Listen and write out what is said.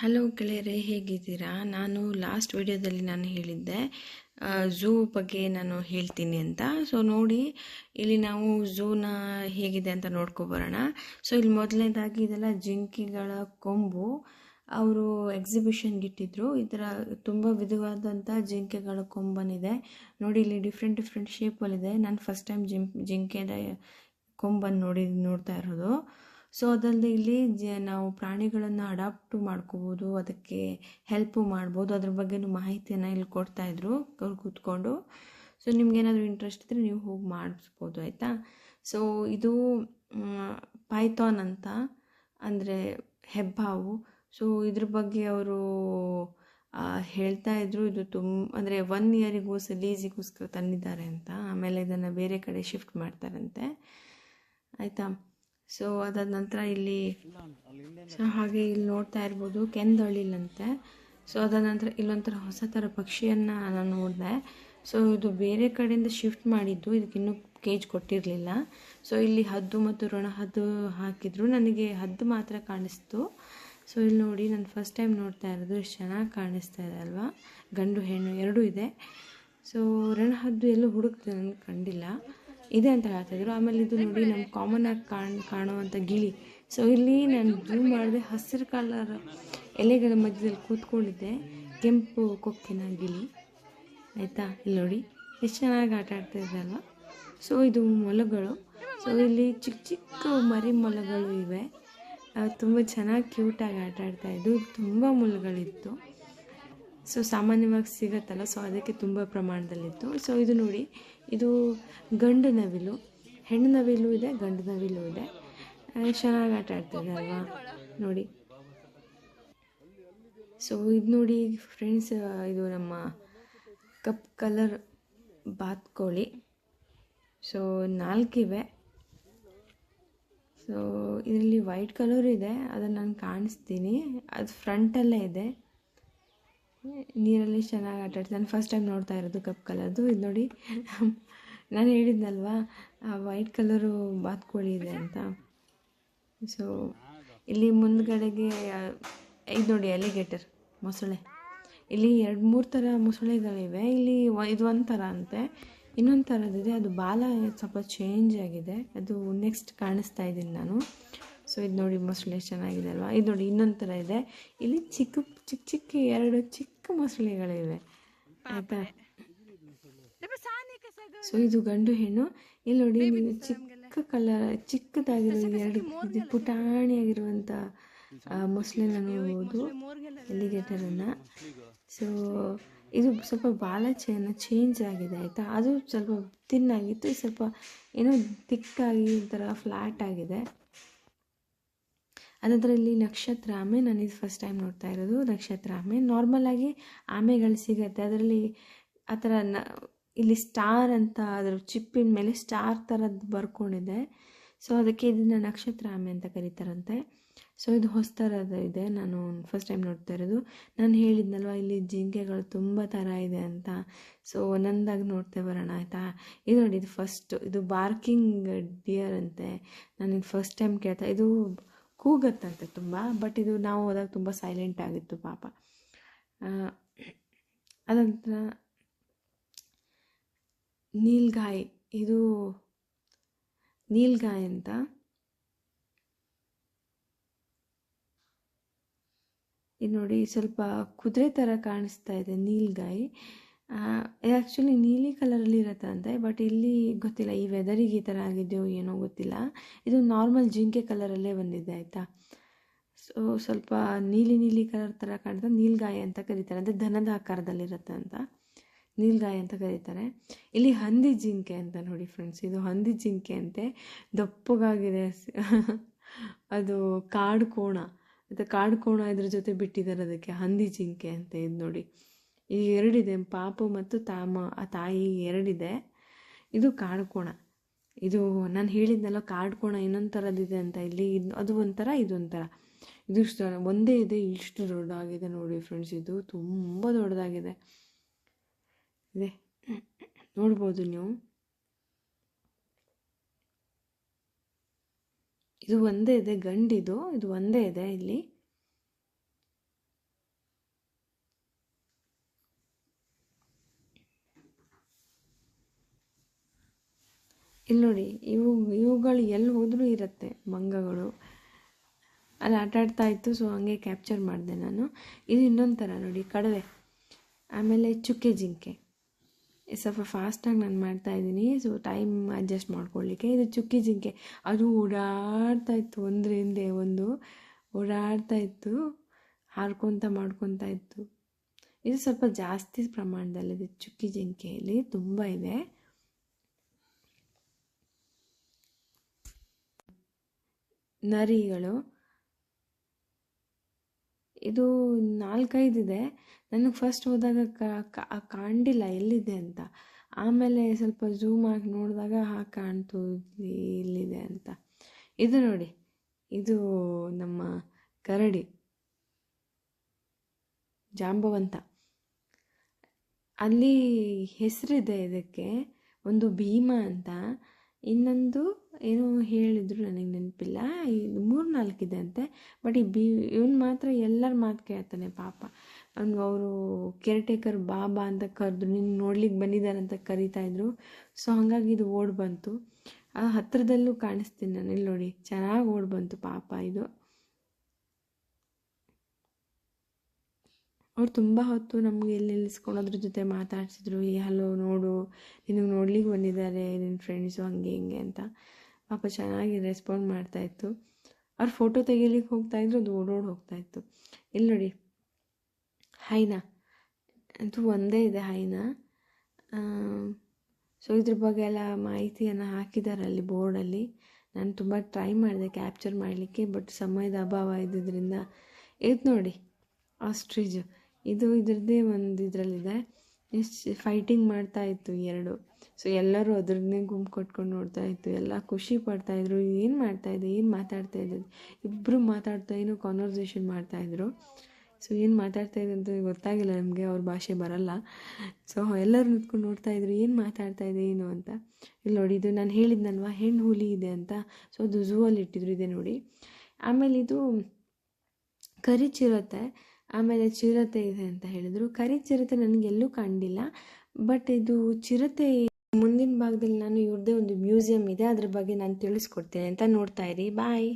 Hello ಗೆಳೆಯರೇ, ಹೇಗಿದ್ದೀರಾ? ನಾನು ಲಾಸ್ಟ್ ವಿಡಿಯೋದಲ್ಲಿ ನಾನು ಹೇಳಿದ್ದೆ ಝೂ ಬಗ್ಗೆ ನಾನು ಹೇಳ್ತೀನಿ ಅಂತ. ಸೊ ನೋಡಿ, ಇಲ್ಲಿ ನಾವು ಝೂನ ಹೇಗಿದೆ ಅಂತ ನೋಡ್ಕೊಬರೋಣ ಸೊ ಇಲ್ಲಿ ಮೊದಲನೇದಾಗಿ ಇದೆಲ್ಲ ಜಿಂಕೆಗಳ ಕೊಂಬು. ಅವರು ಎಕ್ಸಿಬಿಷನ್ಗೆ ಇಟ್ಟಿದ್ರು. ಈ ಥರ ತುಂಬ ವಿಧವಾದಂಥ ಜಿಂಕೆಗಳ ಕೊಂಬನಿದೆ ನೋಡಿ, ಇಲ್ಲಿ ಡಿಫ್ರೆಂಟ್ ಡಿಫ್ರೆಂಟ್ ಶೇಪಲ್ಲಿದೆ ನಾನು ಫಸ್ಟ್ ಟೈಮ್ ಜಿಂಕೆದ ಕೊಂಬನ್ನು ನೋಡಿ, ನೋಡ್ತಾ ಇರೋದು. ಸೊ ಅದಲ್ಲದೆ ಇಲ್ಲಿ ಜ, ನಾವು ಪ್ರಾಣಿಗಳನ್ನು ಅಡಾಪ್ಟು ಮಾಡ್ಕೋಬೋದು, ಅದಕ್ಕೆ ಹೆಲ್ಪು ಮಾಡ್ಬೋದು. ಅದ್ರ ಬಗ್ಗೆನೂ ಮಾಹಿತಿಯನ್ನು ಇಲ್ಲಿ ಕೊಡ್ತಾಯಿದ್ರು ಅವ್ರು ಕೂತ್ಕೊಂಡು. ಸೊ ನಿಮ್ಗೇನಾದರೂ ಇಂಟ್ರೆಸ್ಟ್ ಇದ್ದರೆ ನೀವು ಹೋಗಿ ಮಾಡಿಸ್ಬೋದು, ಆಯಿತಾ? ಸೊ ಇದು ಪೈಥಾನ್ ಅಂತ, ಅಂದರೆ ಹೆಬ್ಬಾವು. ಸೊ ಇದ್ರ ಬಗ್ಗೆ ಅವರು ಹೇಳ್ತಾ ಇದ್ರು. ಇದು ತುಂಬ ಅಂದರೆ ಒನ್ ಇಯರಿಗೋಸ್ ಲೀಸಿಗೋಸ್ಕರ ತಂದಿದ್ದಾರೆ ಅಂತ. ಆಮೇಲೆ ಇದನ್ನು ಬೇರೆ ಕಡೆ ಶಿಫ್ಟ್ ಮಾಡ್ತಾರಂತೆ. ಆಯಿತಾ? ಸೊ ಅದಾದ ನಂತರ ಇಲ್ಲಿ ಸೊ, ಹಾಗೆ ಇಲ್ಲಿ ನೋಡ್ತಾ ಇರ್ಬೋದು ಕೆಂದಳಿಲಂತೆ ಸೊ ಅದಾದ ನಂತರ ಇಲ್ಲೊಂಥರ ಹೊಸ ಥರ ಪಕ್ಷಿಯನ್ನು ನಾನು ನೋಡಿದೆ. ಸೊ ಇದು ಬೇರೆ ಕಡೆಯಿಂದ ಶಿಫ್ಟ್ ಮಾಡಿದ್ದು ಇದಕ್ಕಿನ್ನೂ ಕೇಜ್ ಕೊಟ್ಟಿರಲಿಲ್ಲ. ಸೊ ಇಲ್ಲಿ ಹದ್ದು ಮತ್ತು ರೊಣ ಹದ್ದು ಹಾಕಿದ್ರು. ನನಗೆ ಹದ್ದು ಮಾತ್ರ ಕಾಣಿಸ್ತು. ಸೊ ಇಲ್ಲಿ ನೋಡಿ, ನಾನು ಫಸ್ಟ್ ಟೈಮ್ ನೋಡ್ತಾ ಇರೋದು ಎಷ್ಟು ಚೆನ್ನಾಗಿ ಕಾಣಿಸ್ತಾ ಇದೆ ಅಲ್ವಾ? ಗಂಡು ಹೆಣ್ಣು ಎರಡೂ ಇದೆ. ಸೊ ರಣ ಹದ್ದು ಎಲ್ಲೂ ಹುಡುಕ್ತಿದೆ ನನಗೆ ಕಂಡಿಲ್ಲ. ಇದೆ ಅಂತ ಹೇಳ್ತಾಯಿದ್ರು ಆಮೇಲೆ ಇದು ನೋಡಿ ನಮ್ಮ ಕಾಮನ್ ಆಗಿ ಕಾಣ್ ಕಾಣುವಂಥ ಗಿಳಿ. ಸೊ ಇಲ್ಲಿ ನಾನು ಜೂಮ್ ಮಾಡಿದೆ ಹಸಿರು ಕಲರ್ ಎಲೆಗಳ ಮಧ್ಯದಲ್ಲಿ ಕೂತ್ಕೊಂಡಿದ್ದೆ. ಕೆಂಪು ಕೊಕ್ಕಿನ ಗಿಳಿ. ಆಯಿತಾ? ಇಲ್ಲಿ ನೋಡಿ. ಎಷ್ಟು ಚೆನ್ನಾಗಿ ಆಟ ಆಡ್ತಾ ಅಲ್ವಾ? ಸೊ ಇದು ಮೊಲಗಳು. ಸೊ ಇಲ್ಲಿ ಚಿಕ್ಕ ಚಿಕ್ಕ ಮರಿ ಮೊಲಗಳು ಇವೆ. ತುಂಬ ಚೆನ್ನಾಗಿ ಕ್ಯೂಟಾಗಿ ಆಟ ಆಡ್ತಾ ಇದ್ದು ತುಂಬ ಮೊಲಗಳಿತ್ತು. ಸೊ ಸಾಮಾನ್ಯವಾಗಿ ಸಿಗತ್ತಲ್ಲ. ಸೊ ಅದಕ್ಕೆ ತುಂಬ ಪ್ರಮಾಣದಲ್ಲಿತ್ತು. ಸೊ ಇದು ನೋಡಿ. ಇದು ಗಂಡು ನವಿಲು. ಹೆಣ್ಣು ನವಿಲು ಇದೆ, ಗಂಡು ನವಿಲು ಇದೆ. ಚೆನ್ನಾಗಿ ಆಟ ಆಡ್ತಿದೆ ಅಲ್ವಾ? ನೋಡಿ. ಸೊ ಇದು ನೋಡಿ ಫ್ರೆಂಡ್ಸ್ ಇದು ನಮ್ಮ ಕಪ್ ಕಲರ್ ಬಾತ್ಕೋಳಿ ಸೊ ನಾಲ್ಕಿವೆ ಸೊ ಇದರಲ್ಲಿ ವೈಟ್ ಕಲರ್ ಇದೆ. ಅದನ್ನು ನಾನು ಕಾಣಿಸ್ತೀನಿ. ಅದು ಫ್ರಂಟಲ್ಲೇ ಇದೆ. ನೀರಲ್ಲಿ ಚೆನ್ನಾಗಿ ಆಟ ಆಡ್ತೀನಿ ನಾನು ಫಸ್ಟ್ ಟೈಮ್ ನೋಡ್ತಾ ಇರೋದು ಕಪ್ ಕಲರ್ದು ಇದು ನೋಡಿ, ನಾನು ಹೇಳಿದ್ನಲ್ವಾ ವೈಟ್ ಕಲರು ಬಾತ್ಕೋಳಿ ಇದೆ ಅಂತ. ಸೊ ಇಲ್ಲಿ ಮುಂದ್ಗಡೆಗೆ, ಇದು ನೋಡಿ ಎಲಿಗೇಟರ್ ಮೊಸಳೆ. ಇಲ್ಲಿ ಎರಡು ಮೂರು ಥರ ಮೊಸಳೆಗಳಿವೆ. ಇಲ್ಲಿ ಇದು ಒಂಥರ ಅಂತೆ. ಇನ್ನೊಂದು ಥರದಿದೆ ಅದು ಬಾಲ ಸ್ವಲ್ಪ ಚೇಂಜ್ ಆಗಿದೆ. ಅದು ನೆಕ್ಸ್ಟ್ ಕಾಣಿಸ್ತಾ ಇದ್ದೀನಿ ನಾನು. ಸೊ ಇದು ನೋಡಿ ಮೊಸಳೆ ಚೆನ್ನಾಗಿದೆ ಅಲ್ವಾ? ಇದು ನೋಡಿ ಇನ್ನೊಂದು ಥರ ಇದೆ. ಇಲ್ಲಿ ಚಿಕ್ಕ ಚಿಕ್ಕ ಚಿಕ್ಕ ಎರಡು ಚಿಕ್ಕ ಮೊಸಳೆಗಳಿವೆ. ಆಯಿತಾ? ಸೊ ಇದು ಗಂಡು ಹೆಣ್ಣು. ಇಲ್ಲಿ ನೋಡಿ ನೀವು ಚಿಕ್ಕ ಕಲರ್ ಚಿಕ್ಕದಾಗಿರೋ ಎರಡು ಇದು ಪುಟಾಣಿಯಾಗಿರುವಂಥ ಮೊಸಳೆನ ನೋಡ್ಬೋದು. ಎಲಿಗೇಟರನ್ನು. ಸೊ ಇದು ಸ್ವಲ್ಪ ಬಾಲ ಚೇನ ಚೇಂಜ್ ಆಗಿದೆ ಆಯಿತಾ? ಅದು ಸ್ವಲ್ಪ ತಿನ್ನಾಗಿತ್ತು ಸ್ವಲ್ಪ ಏನೋ ತಿಕ್ಕಾಗಿ ಒಂಥರ ಫ್ಲ್ಯಾಟ್ ಆಗಿದೆ. ಅನಂತರ ಇಲ್ಲಿ ನಕ್ಷತ್ರ ಆಮೆ ನಾನು ಇದು ಫಸ್ಟ್ ಟೈಮ್ ನೋಡ್ತಾ ಇರೋದು. ನಕ್ಷತ್ರ ಆಮೆ ನಾರ್ಮಲಾಗಿ ಆಮೆಗಳು ಸಿಗುತ್ತೆ. ಅದರಲ್ಲಿ ಆ ಥರ ನ, ಇಲ್ಲಿ ಸ್ಟಾರ್ ಅಂತ ಅದರ ಚಿಪ್ಪಿನ ಮೇಲೆ ಸ್ಟಾರ್ ಥರದ್ದು ಬರ್ಕೊಂಡಿದೆ. ಸೊ ಅದಕ್ಕೆ ಇದನ್ನು ನಕ್ಷತ್ರ ಆಮೆ ಅಂತ ಕರೀತಾರಂತೆ. ಸೊ ಇದು ಹೊಸ ಥರದ ಇದೆ. ನಾನು ಫಸ್ಟ್ ಟೈಮ್ ನೋಡ್ತಾ ಇರೋದು. ನಾನು ಹೇಳಿದ್ನಲ್ವ, ಇಲ್ಲಿ ಜಿಂಕೆಗಳು ತುಂಬ ಥರ ಇದೆ ಅಂತ. ಸೊ ಒಂದೊಂದಾಗಿ ನೋಡ್ತಾ ಬರೋಣ, ಆಯಿತಾ? ಇದು ನೋಡಿ, ಇದು ಫಸ್ಟು ಇದು ಬಾರ್ಕಿಂಗ್ ಡಿಯರ್ ಅಂತೆ. ನಾನು ಇದು ಫಸ್ಟ್ ಟೈಮ್ ಕೇಳ್ತಾ, ಇದು ಕೂಗತ್ತಂತೆ ತುಂಬ ಬಟ್ ಇದು ನಾವು ಹೋದಾಗ ತುಂಬ ಸೈಲೆಂಟ್ ಆಗಿತ್ತು ಪಾಪ. ಅದಂತರ ನೀಲ್ಗಾಯ್, ಇದು ನೀಲ್ಗಾಯ್ ಅಂತ. ಇದು ನೋಡಿ ಸ್ವಲ್ಪ ಕುದುರೆ ಥರ ಕಾಣಿಸ್ತಾ ಇದೆ ನೀಲ್ಗಾಯ್. ಆ್ಯಕ್ಚುಲಿ ನೀಲಿ ಕಲರಲ್ಲಿ ಇರುತ್ತಂತೆ ಬಟ್ ಇಲ್ಲಿ ಗೊತ್ತಿಲ್ಲ, ಈ ವೆದರಿಗೆ ಈ ಥರ ಆಗಿದೆಯೋ ಏನೋ ಗೊತ್ತಿಲ್ಲ. ಇದು ನಾರ್ಮಲ್ ಜಿಂಕೆ ಕಲರಲ್ಲೇ ಬಂದಿದೆ, ಆಯಿತಾ? ಸೊ ಸ್ವಲ್ಪ ನೀಲಿ ನೀಲಿ ಕಲರ್ ಥರ ಕಾಣ್ತದೆ ನೀಲ್ಗಾಯಿ ಅಂತ ಕರೀತಾರೆ, ಅಂದರೆ ದನದ ಆಕಾರದಲ್ಲಿರುತ್ತೆ ಅಂತ. ನೀಲ್ಗಾಯಿ ಅಂತ ಕರೀತಾರೆ. ಇಲ್ಲಿ ಹಂದಿ ಜಿಂಕೆ ಅಂತ ನೋಡಿ ಫ್ರೆಂಡ್ಸ್ ಇದು ಹಂದಿ ಜಿಂಕೆ ಅಂತೆ. ದಪ್ಪಗಾಗಿದೆ. ಅದು ಕಾಡು ಕೋಣ, ಮತ್ತು ಕಾಡು ಕೋಣ ಇದ್ರ ಜೊತೆ ಬಿಟ್ಟಿದ್ದಾರೆ ಅದಕ್ಕೆ, ಹಂದಿ ಜಿಂಕೆ ಅಂತ ಇದು ನೋಡಿ. ಈ ಎರಡಿದೆ, ಪಾಪು ಮತ್ತು ತಾಮ, ಆ ತಾಯಿ ಎರಡಿದೆ. ಇದು ಕಾಡ್ಕೋಣ. ಇದು ನಾನು ಹೇಳಿದ್ನಲ್ಲ, ಕಾಡ್ಕೋಣ ಇನ್ನೊಂದು ಥರದಿದೆ ಅಂತ. ಇಲ್ಲಿ ಇದು, ಅದು ಒಂಥರ, ಇದೊಂಥರ. ಇದು ಒಂದೇ ಇದೆ, ಇಷ್ಟು ದೊಡ್ಡದಾಗಿದೆ ನೋಡಿ ಫ್ರೆಂಡ್ಸ್ ಇದು ತುಂಬ ದೊಡ್ಡದಾಗಿದೆ. ಇದೆ. ನೋಡ್ಬೋದು ನೀವು. ಇದು ಒಂದೇ ಇದೆ, ಗಂಡಿದು, ಇದು ಒಂದೇ ಇದೆ ಇಲ್ಲಿ. ಇಲ್ಲಿ ನೋಡಿ, ಇವು, ಇವುಗಳು ಎಲ್ಲಿ ಹೋದರೂ ಇರುತ್ತೆ, ಮಂಗಗಳು. ಅಲ್ಲಿ ಆಟ ಆಡ್ತಾ ಇತ್ತು ಸೊ ಹಂಗೆ ಕ್ಯಾಪ್ಚರ್ ಮಾಡಿದೆ ನಾನು. ಇದು ಇನ್ನೊಂದು ಥರ ನೋಡಿ, ಕಡವೆ. ಆಮೇಲೆ ಚುಕ್ಕೆ ಜಿಂಕೆ. ಸ್ವಲ್ಪ ಫಾಸ್ಟಾಗಿ ನಾನು ಮಾಡ್ತಾ ಇದ್ದೀನಿ ಸೊ ಟೈಮ್ ಅಡ್ಜಸ್ಟ್ ಮಾಡ್ಕೊಳ್ಳಿಕ್ಕೆ ಇದು ಚುಕ್ಕಿ ಜಿಂಕೆ. ಅದು ಓಡಾಡ್ತಾ ಇತ್ತು, ಒಂದ್ರ ಹಿಂದೆ ಒಂದು. ಓಡಾಡ್ತಾ ಇತ್ತು, ಹಾರ್ಕೊತ ಮಾಡ್ಕೊತಾ ಇತ್ತು. ಇದು ಸ್ವಲ್ಪ ಜಾಸ್ತಿ ಪ್ರಮಾಣದಲ್ಲಿದೆ, ಚುಕ್ಕಿ ಜಿಂಕೆಯಲ್ಲಿ. ತುಂಬ ಇದೆ. ನರಿಗಳು. ಇದು ನಾಲ್ಕೈದಿದೆ ನನಗೆ ಫಸ್ಟ್ ಹೋದಾಗ ಕಾಣಿಲ್ಲ ಎಲ್ಲಿದೆ ಅಂತ. ಆಮೇಲೆ ಸ್ವಲ್ಪ ಝೂಮ್ ಆಗಿ ನೋಡಿದಾಗ ಹಾ ಕಾಣ್ತು, ಇಲ್ಲಿ, ಇಲ್ಲಿದೆ ಅಂತ. ಇದು ನೋಡಿ, ಇದು ನಮ್ಮ ಕರಡಿ. ಜಾಂಬವಂತ. ಅಲ್ಲಿ ಹೆಸರಿದೆ ಇದಕ್ಕೆ, ಒಂದು ಭೀಮ ಅಂತ. ಇನ್ನೊಂದು ಏನೋ ಹೇಳಿದ್ರು ನನಗೆ ನೆನಪಿಲ್ಲ. ಇದು ಮೂರು ಇದೆ ಅಂತೆ. ಬಟ್ ಈ ಬಿ, ಇವನು ಮಾತ್ರ ಎಲ್ಲರ ಮಾತು ಕೇಳ್ತಾನೆ ಪಾಪ. ಅವ್ನು, ಅವರು ಕೇರ್ ಟೇಕರ್ ಬಾಬಾ ಅಂತ ಕರೆದ್ರು ನಿನ್ನ ನೋಡ್ಲಿಕ್ಕೆ ಬಂದಿದ್ದಾರೆ ಅಂತ ಕರೀತಾ ಇದ್ರು. ಸೊ ಹಾಗಾಗಿ ಇದು ಓಡ್ ಬಂತು. ಆ ಹತ್ತಿರದಲ್ಲೂ ಕಾಣಿಸ್ತೀನಿ ನಾನು. ಇಲ್ಲಿ ನೋಡಿ, ಚೆನ್ನಾಗಿ ಓಡ್ ಬಂತು ಪಾಪ ಇದು. ಅವ್ರು ತುಂಬ ಹೊತ್ತು ನಮಗೆ ಅದ್ರ ಜೊತೆ ಮಾತಾಡ್ಸಿದ್ರು ಈ ಹಲೋ ನೋಡು, ನಿನಗೆ ನೋಡ್ಲಿಕ್ಕೆ ಬಂದಿದ್ದಾರೆ ನಿನ್ನ ಫ್ರೆಂಡ್ಸು ಹಂಗೆ ಹಿಂಗೆ ಅಂತ. ಪಾಪ ಚೆನ್ನಾಗಿ ರೆಸ್ಪಾಂಡ್ ಮಾಡ್ತಾಯಿತ್ತು ಅವ್ರು ಫೋಟೋ ತೆಗಿಲಿಕ್ಕೆ ಹೋಗ್ತಾಯಿದ್ರು ಅದು ಓಡೋಡಿ ಹೋಗ್ತಾಯಿತ್ತು ಇಲ್ಲಿ ನೋಡಿ, ಹೈನಾ. ಅದು ಒಂದೇ ಇದೆ ಹೈನಾ. ಸೊ ಇದ್ರ ಬಗ್ಗೆ ಎಲ್ಲ ಮಾಹಿತಿಯನ್ನು ಹಾಕಿದ್ದಾರೆ ಅಲ್ಲಿ ಬೋರ್ಡಲ್ಲಿ ನಾನು ತುಂಬ ಟ್ರೈ ಮಾಡಿದೆ ಕ್ಯಾಪ್ಚರ್ ಮಾಡಲಿಕ್ಕೆ ಬಟ್ ಸಮಯದ ಅಭಾವ ಇದ್ದಿದ್ದರಿಂದ ಇದು ನೋಡಿ ಆಸ್ಟ್ರಿಜ್ ಇದು ಇದ್ರದ್ದೇ ಒಂದು ಇದರಲ್ಲಿದೆ. ಫೈಟಿಂಗ್ ಮಾಡ್ತಾ ಇತ್ತು ಎರಡು. ಸೊ ಎಲ್ಲರೂ ಅದ್ರನ್ನೇ ಗುಂಪು ಕೊಟ್ಕೊಂಡು ನೋಡ್ತಾ ಇತ್ತು. ಎಲ್ಲ ಖುಷಿ ಪಡ್ತಾಯಿದ್ರು ಏನು ಮಾಡ್ತಾಯಿದ್ದೆ ಏನು ಮಾತಾಡ್ತಾ ಇದ್ದೆ ಇಬ್ಬರು ಮಾತಾಡ್ತಾ ಏನೋ ಕಾನ್ವರ್ಸೇಷನ್ ಮಾಡ್ತಾಯಿದ್ರು ಸೊ ಏನು ಮಾತಾಡ್ತಾ ಇದೆ ಅಂತ ಗೊತ್ತಾಗಿಲ್ಲ ನಮಗೆ. ಅವ್ರ ಭಾಷೆ ಬರಲ್ಲ. ಸೊ ಎಲ್ಲರೂ ನಿಂತ್ಕೊಂಡು ನೋಡ್ತಾ ಇದ್ರು. ಏನು ಮಾತಾಡ್ತಾ ಇದೆ ಏನು ಅಂತ. ಇಲ್ಲಿ ನೋಡಿ, ಇದು ನಾನು ಹೇಳಿದ್ನಲ್ವ? ಹೆಣ್ಣು ಹುಲಿ ಇದೆ ಅಂತ. ಸೊ ಅದು ಝೂ ಅಲ್ಲಿ ಇಟ್ಟಿದ್ರು. ಇದೆ ನೋಡಿ. ಆಮೇಲೆ ಇದು ಕರಿಚಿರುತ್ತೆ. ಚಿರತೆ ಆಮೇಲೆ ಚಿರತೆ ಇದೆ ಅಂತ ಹೇಳಿದ್ರು. ಕರಿ ಚಿರತೆ ನನಗೆಲ್ಲೂ ಕಂಡಿಲ್ಲ. ಬಟ್ ಇದು ಚಿರತೆ ಮುಂದಿನ ಭಾಗದಲ್ಲಿ ನಾನು ಇವ್ರದ್ದೇ ಒಂದು ಮ್ಯೂಸಿಯಂ ಇದೆ. ಅದ್ರ ಬಗ್ಗೆ ನಾನು ತಿಳಿಸ್ಕೊಡ್ತೇನೆ ಅಂತ ನೋಡ್ತಾ ಇರಿ. ಬಾಯ್